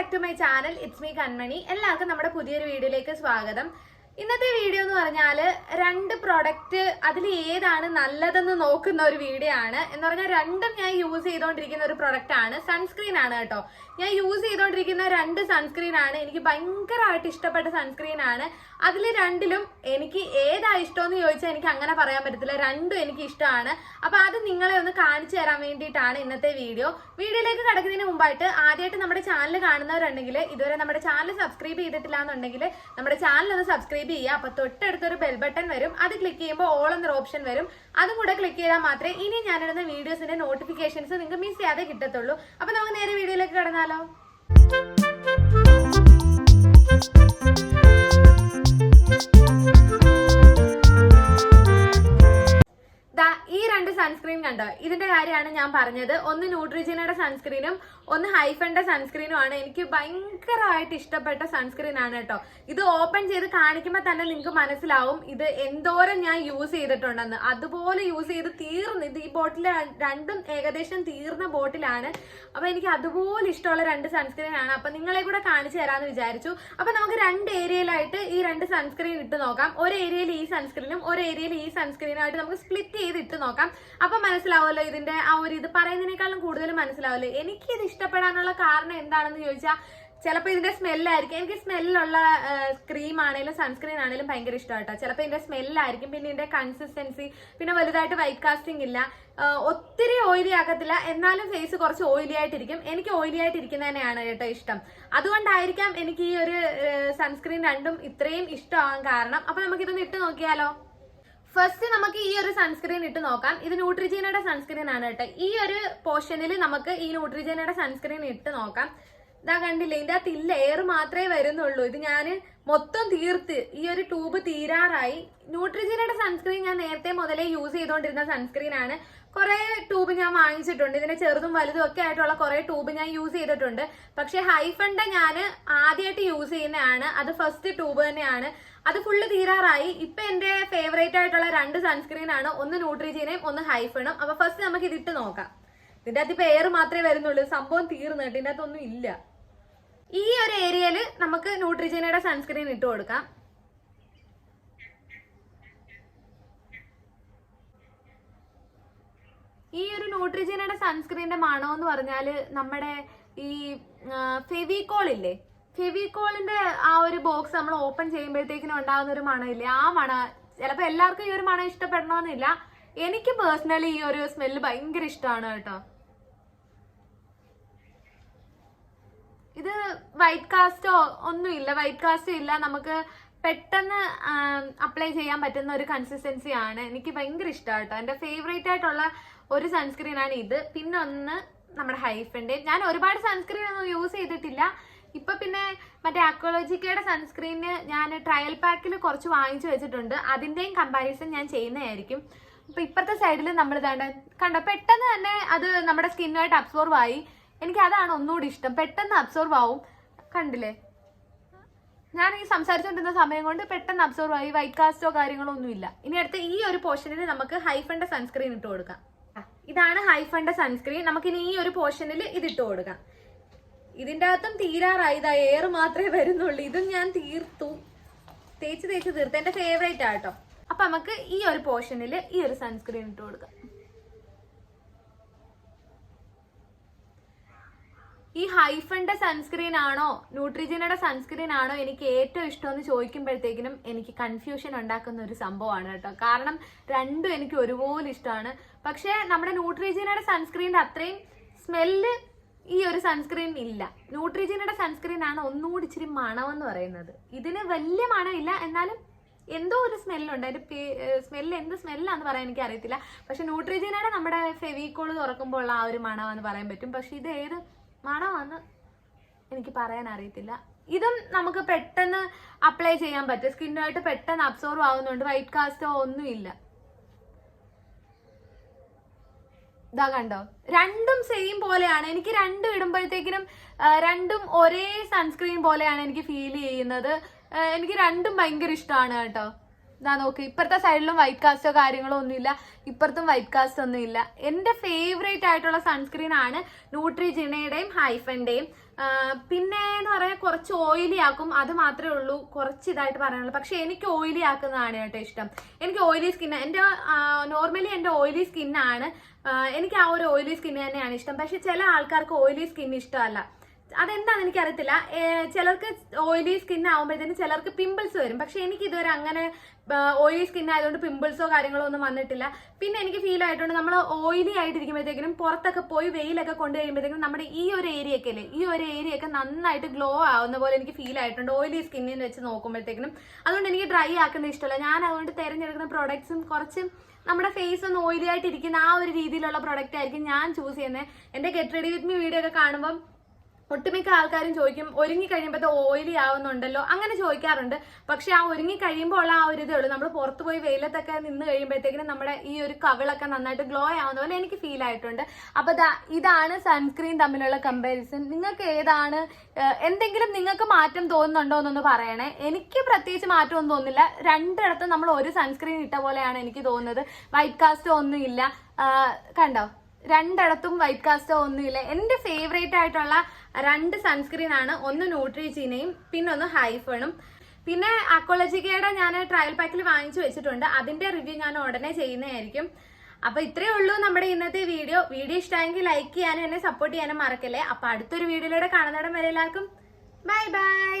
Back to my channel it's me Kanmani എല്ലാവർക്കും നമ്മുടെ പുതിയൊരു വീഡിയോയിലേക്ക് സ്വാഗതം. ഇന്നത്തെ വീഡിയോ എന്ന് പറഞ്ഞാൽ രണ്ട് പ്രോഡക്റ്റ് അതിൽ ഏതാണ് നല്ലതെന്ന് നോക്കുന്ന ഒരു വീഡിയോ ആണ്. എന്ന് പറഞ്ഞാൽ രണ്ടും ഞാൻ യൂസ് ചെയ്തുകൊണ്ടിരിക്കുന്ന ഒരു പ്രൊഡക്റ്റ് ആണ്. സൺസ്ക്രീൻ ആണ് കേട്ടോ. ഞാൻ യൂസ് ചെയ്തുകൊണ്ടിരിക്കുന്ന രണ്ട് സൺസ്ക്രീൻ ആണ്. എനിക്ക് ഭയങ്കരമായിട്ട് ഇഷ്ടപ്പെട്ട സൺസ്ക്രീൻ ആണ്. അതിൽ രണ്ടിലും എനിക്ക് ഏതാ ഇഷ്ടമെന്ന് ചോദിച്ചാൽ എനിക്ക് അങ്ങനെ പറയാൻ പറ്റത്തില്ല. രണ്ടും എനിക്ക് ഇഷ്ടമാണ്. അപ്പോൾ അത് നിങ്ങളെ ഒന്ന് കാണിച്ചു തരാൻ വേണ്ടിയിട്ടാണ് ഇന്നത്തെ വീഡിയോ വീഡിയോയിലേക്ക് കിടക്കുന്നതിന് മുമ്പായിട്ട് ആദ്യമായിട്ട് നമ്മുടെ ചാനൽ കാണുന്നവരുണ്ടെങ്കിൽ ഇതുവരെ നമ്മുടെ ചാനൽ സബ്സ്ക്രൈബ് ചെയ്തിട്ടില്ല എന്നുണ്ടെങ്കിൽ നമ്മുടെ ചാനൽ ഒന്ന് സബ്സ്ക്രൈബ് ചെയ്യുക. അപ്പൊ തൊട്ടടുത്തൊരു ബെൽ ബട്ടൺ വരും. അത് ക്ലിക്ക് ചെയ്യുമ്പോൾ ഓൾ എന്നൊരു ഓപ്ഷൻ വരും. അതും കൂടെ ക്ലിക്ക് ചെയ്താൽ മാത്രമേ ഇനി ഞാനിടുന്ന വീഡിയോസിന്റെ നോട്ടിഫിക്കേഷൻസ് നിങ്ങൾക്ക് മിസ് ചെയ്യാതെ കിട്ടത്തുള്ളൂ. അപ്പൊ നമുക്ക് നേരെ വീഡിയോയിലേക്ക് കടന്നാലോ? കണ്ടോ ഇതിന്റെ കാര്യമാണ് ഞാൻ പറഞ്ഞത്. ഒന്ന് ന്യൂട്രിജിനയുടെ സൺസ്ക്രീനും ഒന്ന് ഹൈഫന്റെ സൺസ്ക്രീനും ആണ്. എനിക്ക് ഭയങ്കരമായിട്ട് ഇഷ്ടപ്പെട്ട സൺസ്ക്രീൻ ആണ് കേട്ടോ. ഇത് ഓപ്പൺ ചെയ്ത് കാണിക്കുമ്പോൾ തന്നെ നിങ്ങൾക്ക് മനസ്സിലാവും ഇത് എന്തോരം ഞാൻ യൂസ് ചെയ്തിട്ടുണ്ടെന്ന്. അതുപോലെ യൂസ് ചെയ്ത് തീർന്ന് ഇത് ഈ ബോട്ടിൽ രണ്ടും ഏകദേശം തീർന്ന ബോട്ടിലാണ് അപ്പൊ എനിക്ക് അതുപോലെ ഇഷ്ടമുള്ള രണ്ട് സൺസ്ക്രീൻ ആണ്. അപ്പൊ നിങ്ങളെ കൂടെ കാണിച്ചു തരാമെന്ന് വിചാരിച്ചു. അപ്പൊ നമുക്ക് രണ്ട് ഏരിയയിലായിട്ട് ഈ രണ്ട് സൺസ്ക്രീൻ ഇട്ട് നോക്കാം. ഒരു ഏരിയയിൽ ഈ സൺസ്ക്രീനും ഒരു ഏരിയയിൽ ഈ സൺസ്ക്രീനും ആയിട്ട് നമുക്ക് സ്പ്ലിറ്റ് ചെയ്ത് ഇട്ട് നോക്കാം. അപ്പൊ മനസ്സിലാവുമല്ലോ? ഇതിന്റെ ആ ഒരു ഇത് പറയുന്നതിനേക്കാളും കൂടുതൽ മനസ്സിലാവുമല്ലോ? എനിക്ക് ഇത് ഇഷ്ടപ്പെടാനുള്ള കാരണം എന്താണെന്ന് ചോദിച്ചാൽ ചിലപ്പോൾ ഇതിന്റെ സ്മെല്ലായിരിക്കും. എനിക്ക് സ്മെല്ലുള്ള ക്രീം ആണെങ്കിലും സൺസ്ക്രീൻ ആണെങ്കിലും ഭയങ്കര ഇഷ്ടമായിട്ടോ ചിലപ്പോൾ ഇതിന്റെ സ്മെല്ലായിരിക്കും. പിന്നെ ഇതിന്റെ കൺസിസ്റ്റൻസി പിന്നെ വലുതായിട്ട് വൈറ്റ് കാസ്റ്റിംഗ് ഇല്ല. ഒത്തിരി ഓയിലി ആക്കത്തില്ല എന്നാലും ഫേസ് കുറച്ച് ഓയിലി ആയിട്ടിരിക്കും. എനിക്ക് ഓയിലി ആയിട്ടിരിക്കുന്ന തന്നെയാണ് കേട്ടോ ഇഷ്ടം. അതുകൊണ്ടായിരിക്കാം എനിക്ക് ഈ ഒരു സൺസ്ക്രീൻ രണ്ടും ഇത്രയും ഇഷ്ടമാകാൻ കാരണം. അപ്പൊ നമുക്കിതൊന്ന് ഇട്ട് നോക്കിയാലോ? ഫസ്റ്റ് നമുക്ക് ഈ ഒരു സൺസ്ക്രീൻ ഇട്ട് നോക്കാം. ഇത് ന്യൂട്രിജീനയുടെ സൺസ്ക്രീൻ ആണ് കേട്ടോ. ഈ ഒരു പോർഷനിൽ നമുക്ക് ഈ ന്യൂട്രിജീനയുടെ സൺസ്ക്രീൻ ഇട്ട് നോക്കാം. ഇതാ കണ്ടില്ലേ? ഇതിന്റെ അകത്ത് എയർ മാത്രമേ വരുന്നുള്ളൂ. ഇത് ഞാൻ മൊത്തം തീർത്ത് ഈ ഒരു ട്യൂബ് തീരാറായി. ന്യൂട്രിജീനയുടെ സൺസ്ക്രീൻ ഞാൻ നേരത്തെ മുതലേ യൂസ് ചെയ്തുകൊണ്ടിരുന്ന സൺസ്ക്രീൻ ആണ്. കുറെ ട്യൂബ് ഞാൻ വാങ്ങിച്ചിട്ടുണ്ട്. ഇതിന്റെ ചെറുതും വലുതും ഒക്കെ ആയിട്ടുള്ള കുറെ ട്യൂബ് ഞാൻ യൂസ് ചെയ്തിട്ടുണ്ട്. പക്ഷെ ഹൈഫണ്ട ഞാൻ ആദ്യമായിട്ട് യൂസ് ചെയ്യുന്നതാണ്. അത് ഫസ്റ്റ് ട്യൂബ് തന്നെയാണ്. അത് ഫുള്ള് തീരാറായി. ഇപ്പൊ എന്റെ ഫേവറേറ്റ് ആയിട്ടുള്ള രണ്ട് സൺസ്ക്രീൻ ആണ്. ഒന്ന് ന്യൂട്രിജീനയും ഒന്ന് ഹൈഫണും അപ്പൊ ഫസ്റ്റ് നമുക്ക് ഇതിട്ട് നോക്കാം. ഇതിന്റെ അകത്ത് ഇപ്പൊ എയർ മാത്രമേ വരുന്നുള്ളൂ. സംഭവം തീർന്നു കേട്ടോ. ഇതിന്റെ അകത്തൊന്നും ഇല്ല. ഈ ഒരു ഏരിയയിൽ നമുക്ക് ന്യൂട്രിജീനയുടെ സൺസ്ക്രീൻ ഇട്ട് കൊടുക്കാം. ഈ ഒരു ന്യൂട്രിജീനയുടെ സൺസ്ക്രീനിന്റെ മണമെന്ന് എന്ന് പറഞ്ഞാൽ നമ്മുടെ ഈ ഫെവിക്കോൾ ഇല്ലേ? ഫെവിക്കോളിന്റെ ആ ഒരു ബോക്സ് നമ്മൾ ഓപ്പൺ ചെയ്യുമ്പോഴത്തേക്കിനും ഉണ്ടാകുന്ന ഒരു മണമില്ലേ? ആ മണ ചിലപ്പോൾ എല്ലാവർക്കും ഈ ഒരു മണം ഇഷ്ടപ്പെടണമെന്നില്ല എനിക്ക് പേഴ്സണലി ഈ ഒരു സ്മെല്ല് ഭയങ്കര ഇഷ്ടമാണ് കേട്ടോ. ഇത് വൈറ്റ് കാസ്റ്റോ ഒന്നുമില്ല. വൈറ്റ് കാസ്റ്റോ ഇല്ല. നമുക്ക് പെട്ടെന്ന് അപ്ലൈ ചെയ്യാൻ പറ്റുന്ന ഒരു കൺസിസ്റ്റൻസി ആണ്. എനിക്ക് ഭയങ്കര ഇഷ്ടമാണ് കേട്ടോ. എന്റെ ഫേവറേറ്റ് ആയിട്ടുള്ള ഒരു സൺസ്ക്രീൻ ആണ് ഇത്. പിന്നെ ഒന്ന് നമ്മുടെ ഹൈഫിന്റെ ഞാൻ ഒരുപാട് സൺസ്ക്രീൻ ഒന്നും യൂസ് ചെയ്തിട്ടില്ല. ഇപ്പൊ പിന്നെ മറ്റേ അക്കോളജിക്കയുടെ സൺസ്ക്രീന് ഞാൻ ട്രയൽ പാക്കിൽ കുറച്ച് വാങ്ങിച്ചു വെച്ചിട്ടുണ്ട്. അതിന്റെയും കമ്പാരിസൺ ഞാൻ ചെയ്യുന്നതായിരിക്കും. അപ്പൊ ഇപ്പുറത്തെ സൈഡിൽ നമ്മൾ ഇതാണ്ട് കണ്ടോ പെട്ടെന്ന് തന്നെ അത് നമ്മുടെ സ്കിന്നുമായിട്ട് അബ്സോർവ് ആയി. എനിക്ക് അതാണ് ഒന്നുകൂടി ഇഷ്ടം. പെട്ടെന്ന് അബ്സോർവ് ആവും. കണ്ടില്ലേ? ഞാൻ ഈ സംസാരിച്ചുകൊണ്ടിരുന്ന സമയം കൊണ്ട് പെട്ടെന്ന് അബ്സോർവ് ആയി. വൈറ്റ് കാസ്റ്റോ കാര്യങ്ങളോ ഒന്നുമില്ല ഇനി അടുത്ത ഈ ഒരു പോർഷനിൽ നമുക്ക് ഹൈഫണ്ട സൺസ്ക്രീൻ ഇട്ട് കൊടുക്കാം. ഇതാണ് ഹൈഫണ്ട സൺസ്ക്രീൻ നമുക്ക് ഇനി ഈ ഒരു പോർഷനിൽ ഇത് ഇട്ട് കൊടുക്കാം. ഇതിന്റെ അകത്തും തീരാറായി. ഇതാ എയർ മാത്രമേ വരുന്നുള്ളൂ. ഇതും ഞാൻ തീർത്തു. തേച്ച് തേച്ച് തീർത്ത്. എന്റെ ഫേവറേറ്റ് ആട്ടോ അപ്പൊ നമുക്ക് ഈ ഒരു പോർഷനിൽ ഈ ഒരു സൺസ്ക്രീൻ ഇട്ട് കൊടുക്കാം. ഈ ഹൈഫന്റെ സൺസ്ക്രീൻ ആണോ ന്യൂട്രിജനയുടെ സൺസ്ക്രീൻ ആണോ എനിക്ക് ഏറ്റവും ഇഷ്ടമെന്ന് ചോദിക്കുമ്പോഴത്തേക്കിനും എനിക്ക് കൺഫ്യൂഷൻ ഉണ്ടാക്കുന്ന ഒരു സംഭവമാണ് കേട്ടോ കാരണം രണ്ടും എനിക്ക് ഒരുപോലെ ഇഷ്ടമാണ്. പക്ഷേ നമ്മുടെ ന്യൂട്രിജനയുടെ സൺസ്ക്രീനിന്റെ അത്രയും സ്മെല്ല് ഈ ഒരു സൺസ്ക്രീൻ ഇല്ല. ന്യൂട്രിജനയുടെ സൺസ്ക്രീൻ ആണ് ഒന്നുകൂടി ഇച്ചിരി മണമെന്ന് പറയുന്നത്. ഇതിന് വലിയ മണമില്ല. എന്നാലും എന്തോ ഒരു സ്മെല്ലുണ്ട് അതിന്റെ സ്മെല്ല് എന്ത് സ്മെല്ലാന്ന് പറയാൻ എനിക്ക് അറിയത്തില്ല. പക്ഷെ ന്യൂട്രിജനയുടെ നമ്മുടെ ഫെവിക്കോൾ തുറക്കുമ്പോൾ ഉള്ള ആ ഒരു മണമെന്ന് പറയാൻ പറ്റും. പക്ഷെ ഇത് ഏത് മണമാന്ന് എനിക്ക് പറയാൻ അറിയത്തില്ല. ഇതും നമുക്ക് പെട്ടെന്ന് അപ്ലൈ ചെയ്യാൻ പറ്റും. സ്കിന്നുമായിട്ട് പെട്ടെന്ന് അബ്സോർവ് ആവുന്നുണ്ട്. വൈറ്റ് കാസ്റ്റോ ഒന്നുമില്ല. ഇതാ കണ്ടോ? രണ്ടും സെയിം പോലെയാണ്. എനിക്ക് രണ്ടും ഇടുമ്പോഴത്തേക്കിനും രണ്ടും ഒരേ സൺസ്ക്രീൻ പോലെയാണ് എനിക്ക് ഫീൽ ചെയ്യുന്നത്. എനിക്ക് രണ്ടും ഭയങ്കര ഇഷ്ടമാണ് കേട്ടോ. ഇതാ നോക്ക് ഇപ്പുറത്തെ സൈഡിലും വൈറ്റ് കാസ്റ്റോ കാര്യങ്ങളോ ഒന്നുമില്ല. ഇപ്പുറത്തും വൈറ്റ് കാസ്റ്റ് ഒന്നും ഇല്ല എന്റെ ഫേവറേറ്റ് ആയിട്ടുള്ള സൺസ്ക്രീൻ ആണ് ന്യൂട്രിജിനയുടെയും ഹൈഫന്റെയും ആ, പിന്നെ എന്ന് പറഞ്ഞാൽ കുറച്ച് ഓയിലി ആക്കും. അത് മാത്രമേ ഉള്ളൂ. കുറച്ച് ഇതായിട്ട് പറയാനുള്ളൂ. പക്ഷെ എനിക്ക് ഓയിലി ആക്കുന്നതാണ് കേട്ടോ ഇഷ്ടം. എനിക്ക് ഓയിലി സ്കിൻ എന്റെ നോർമലി എന്റെ ഓയിലി സ്കിന്നാണ് എനിക്ക് ആ ഒരു ഓയിലി സ്കിൻ തന്നെയാണ് ഇഷ്ടം. പക്ഷെ ചില ആൾക്കാർക്ക് ഓയിലി സ്കിൻ ഇഷ്ടമല്ല. അതെന്താണെന്ന് എനിക്കറിയത്തില്ല. ചിലർക്ക് ഓയിലി സ്കിൻ ആകുമ്പോഴത്തേനും ചിലർക്ക് പിമ്പിൾസ് വരും. പക്ഷെ എനിക്ക് ഇതുവരെ അങ്ങനെ ഓയിലി സ്കിൻ ആയതുകൊണ്ട് പിമ്പിൾസോ കാര്യങ്ങളോ ഒന്നും വന്നിട്ടില്ല. പിന്നെ എനിക്ക് ഫീൽ ആയിട്ടുണ്ട് നമ്മൾ ഓയിലി ആയിട്ടിരിക്കുമ്പോഴത്തേക്കും പുറത്തൊക്കെ പോയി വെയിലൊക്കെ കൊണ്ടു കഴിയുമ്പോഴത്തേക്കും നമ്മുടെ ഈ ഒരു ഏരിയ അല്ലേ ഈ ഒരു ഏരിയ ഒക്കെ നന്നായിട്ട് ഗ്ലോ ആവുന്ന പോലെ എനിക്ക് ഫീൽ ആയിട്ടുണ്ട് ഓയിലി സ്കിന്നിൽ വെച്ച് നോക്കുമ്പോഴത്തേക്കും അതുകൊണ്ട് എനിക്ക് ഡ്രൈ ആക്കുന്ന ഇഷ്ടമല്ല. ഞാൻ അതുകൊണ്ട് തിരഞ്ഞെടുക്കുന്ന പ്രോഡക്ട്സും കുറച്ച് നമ്മുടെ ഫേസ് ഒന്ന് ഓയിലി ആയിട്ടിരിക്കുന്ന ആ ഒരു രീതിയിലുള്ള പ്രൊഡക്റ്റ് ആയിരിക്കും ഞാൻ ചൂസ് ചെയ്യുന്നത് എന്റെ get ready with me video ഒക്കെ കാണുമ്പോൾ ഒട്ടുമിക്ക ആൾക്കാരും ചോദിക്കും ഒരുങ്ങി കഴിയുമ്പോൾ ഓയിലി ആവുന്നുണ്ടല്ലോ? അങ്ങനെ ചോദിക്കാറുണ്ട്. പക്ഷെ ആ ഒരുങ്ങി കഴിയുമ്പോൾ ഉള്ള ആ ഒരു ഇതേ ഉള്ളൂ നമ്മൾ പുറത്ത് പോയി വെയിലത്തൊക്കെ നിന്ന് കഴിയുമ്പോഴത്തേക്കിനും നമ്മുടെ ഈ ഒരു കവിളൊക്കെ നന്നായിട്ട് ഗ്ലോ ആവുന്ന പോലെ എനിക്ക് ഫീൽ ആയിട്ടുണ്ട്. അപ്പൊ ഇതാണ് സൺസ്ക്രീൻ തമ്മിലുള്ള കമ്പാരിസൺ നിങ്ങൾക്ക് ഏതാണ് എന്തെങ്കിലും നിങ്ങൾക്ക് മാറ്റം തോന്നുന്നുണ്ടോ എന്നൊന്ന് പറയണേ. എനിക്ക് പ്രത്യേകിച്ച് മാറ്റമൊന്നും തോന്നുന്നില്ല. രണ്ടിടത്തും നമ്മൾ ഒരു സൺസ്ക്രീൻ ഇട്ട പോലെയാണ് എനിക്ക് തോന്നുന്നത്. വൈറ്റ് കാസ്റ്റ് ഒന്നും ഇല്ല കണ്ടോ? രണ്ടിടത്തും വൈറ്റ് കാസ്റ്റോ ഒന്നുമില്ല. എന്റെ ഫേവറേറ്റ് ആയിട്ടുള്ള രണ്ട് സൺസ്ക്രീൻ ആണ്. ഒന്ന് ന്യൂട്രിജീനയും പിന്നെ ഒന്ന് ഹൈഫണും പിന്നെ അക്കോളജിക്കയുടെ ഞാൻ ട്രയൽ പാക്കിൽ വാങ്ങിച്ചു വെച്ചിട്ടുണ്ട്. അതിന്റെ റിവ്യൂ ഞാൻ ഉടനെ ചെയ്യുന്നതായിരിക്കും. അപ്പൊ ഇത്രയേ ഉള്ളൂ നമ്മുടെ ഇന്നത്തെ വീഡിയോ. വീഡിയോ ഇഷ്ടമായെങ്കിൽ ലൈക്ക് ചെയ്യാനും എന്നെ സപ്പോർട്ട് ചെയ്യാനും മറക്കല്ലേ. അപ്പൊ അടുത്തൊരു വീഡിയോയിലൂടെ കാണുന്നിടം വരെ എല്ലാവർക്കും ബൈ ബൈ